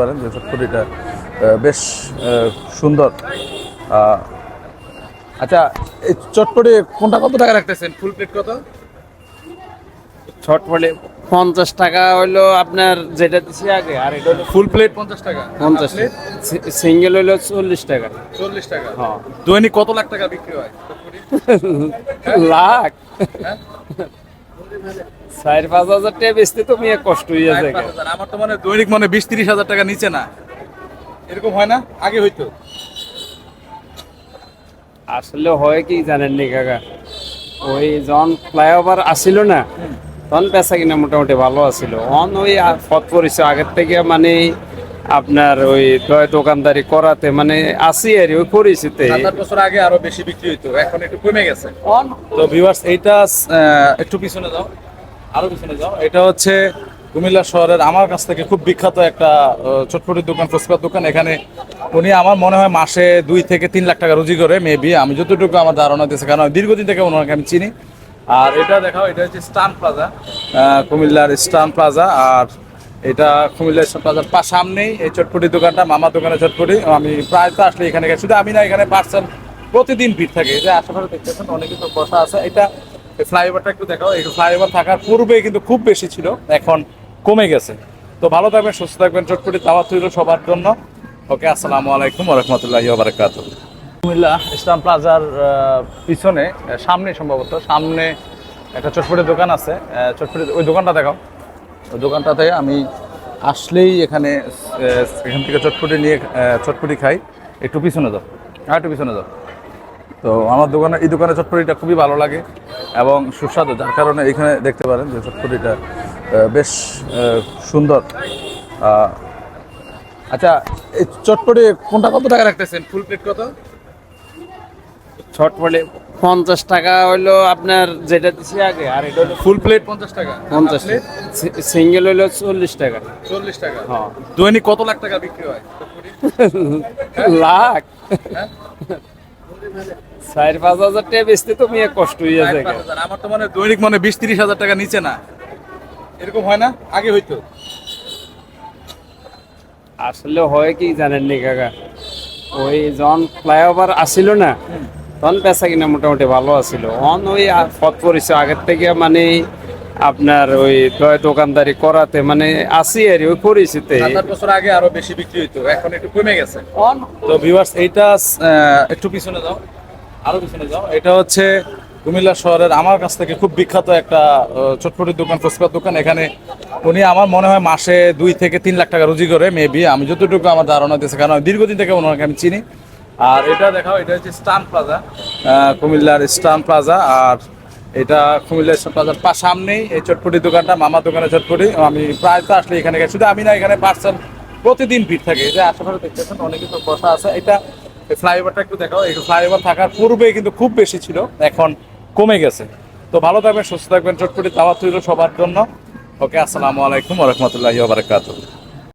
পারেন যে চটপটিটা বেশ সুন্দর। আচ্ছা এই চটপটি কোনটা কত টাকা রাখতেছেন? ফুল প্লেট কত? ছটপটে পঞ্চাশ টাকা হইল আপনার যেটা দিছি আগে আর এটা হলো ফুল প্লেট পঞ্চাশ টাকা। পঞ্চাশ প্লেট? সিঙ্গেল হইল চল্লিশ টাকা। চল্লিশ টাকা। হ্যাঁ। দৈনিক কত লাখ টাকা বিক্রি হয়? লাখ। হ্যাঁ? চার পাঁচ হাজার টাকা বেচতে তো মেয়ে কষ্ট হয়ে যায় আমার তো মানে দৈনিক মানে বিশ তিরিশ হাজার টাকা নিচে না। এরকম হয় না? আগে হইতো। আসলে হয় কি জানেন নি কাকা? ওই যখন ফ্লাইওভার আসিল না তখন পেশা কিনা মোটামুটি ভালো আছিল অন ওই পথ পরিচয় আগের থেকে মানে আপনার ওই দোকানদারি করাতে মানে আসি আর ওই পরিচিতে। বছর আগে আরও বেশি বিক্রি হইতো। এখন একটু কমে গেছে। অন তো ভিউয়ার্স এইটা একটু পিছনে যাও। আরও পিছনে যাও। এটা হচ্ছে কুমিল্লা শহরের আমার কাছ থেকে খুব বিখ্যাত একটা চটপটির দোকান, ফুচকার দোকান। এখানে উনি আমার মনে হয় মাসে দুই থেকে তিন লাখ টাকা রুজি করে মেবি আমি যতটুকু আমার ধারণা দিয়েছে, কারণ দীর্ঘদিন থেকে ওনাকে আমি চিনি। আর এটা দেখাও, এটা হচ্ছে স্টান প্লাজা কুমিল্লার স্টান প্লাজা। আর এটা কুমিল্লা স্টান প্লাজার পা সামনেই এই চটপটির দোকানটা মামা দোকানের চটপটি। আমি প্রায় তো আসলে এখানে। শুধু আমি না, এখানে পার্সেল প্রতিদিন ভিড় থাকে। যে আশেপাশে দেখতেছেন, অনেকে তো বসা আছে। এটা ফ্লাইওভারটা একটু দেখাও। এই ফ্লাইওভার থাকার পূর্বে কিন্তু খুব বেশি ছিল এখন কমে গেছে। তো ভালো থাকবেন সুস্থ থাকবেন চটপটি দাওয়াত রইল সবার জন্য। ওকে আসসালামু আলাইকুম রহমতুল্লাহি বারাকাত কুমিল্লা ইসলাম প্লাজার পিছনে সামনে সম্ভবত সামনে একটা চটপটির দোকান আছে। চটপটি ওই দোকানটা দেখাও। ওই দোকানটাতে আমি আসলেই এখানে এখান থেকে চটপটি নিয়ে চটপটি খাই। একটু পিছনে যাও। আর একটু পিছনে যাও। তো আমার দোকানে এই দোকানে চটপটিটা খুবই ভালো লাগে এবং সুস্বাদু যার কারণে এখানে দেখতে পারেন যে চটপটিটা বেশ সুন্দর। আচ্ছা এই চটপটি কোনটা কত টাকা রাখতেছেন? ফুল প্লেট কত? ছটপটে পঞ্চাশ টাকা হইল আপনার যেটা দিছি আগে আর এটা হলো ফুল প্লেট পঞ্চাশ টাকা? পঞ্চাশ। সিঙ্গেল হইল চল্লিশ টাকা। চল্লিশ টাকা? হ্যাঁ। দৈনিক কত লাখ টাকা বিক্রি হয়? লাখ। হ্যাঁ? চার পাঁচ হাজার টাকা বেচতে তো মেয়ে কষ্ট হয়ে যায় আমার তো মানে দৈনিক মানে বিশ তিরিশ হাজার টাকা নিচে না। এরকম হয় না? আগে হইতো। আসলে হয় কি জানেন নি কাকা? ওই যখন ফ্লাইওভার আসিল না তখন পেশা কিনা মোটামুটি ভালো আছিল। অন ওই পথ পরিচয় আগের থেকে মানে আপনার ওই দোকানদারি করাতে মানে আসি আর ওই পরিচিতে। বছর আগে আরও বেশি বিক্রি হইতো এখন একটু কমে গেছে। তো ভিউয়ার্স এইটা একটু পিছনে যাও আরও পিছনে যাও। এটা হচ্ছে কুমিল্লা শহরের আমার কাছ থেকে খুব বিখ্যাত একটা চটপটির দোকান ফুচকার দোকান। এখানে উনি আমার মনে হয় মাসে দুই থেকে তিন লাখ টাকা রুজি করে মেবি আমি যতটুকু আমার ধারণা দিয়েছে কারণ দীর্ঘদিন থেকে ওনাকে আমি চিনি। আর এটা দেখাও এটা হচ্ছে স্টান প্লাজা কুমিল্লার স্টান প্লাজা। আর এটা কুমিল্লা স্টান প্লাজার পা সামনেই, এই চটপটির দোকানটা, মামা দোকানের চটপটি। আমি প্রায় তো আসলে এখানে। শুধু আমি না, এখানে পার্সেল প্রতিদিন ভিড় থাকে। যে আশেপাশে দেখতেছেন, অনেকে তো বসা আছে। এটা ফ্লাইওভারটা একটু দেখাও। এই ফ্লাইওভার থাকার পূর্বে কিন্তু খুব বেশি ছিল, এখন কমে গেছে। তো ভালো থাকবেন, সুস্থ থাকবেন। চটপটি দাওয়াত সবার জন্য। ওকে, আসসালামু আলাইকুম রহমতুল্লাহি বারাকাতুহ।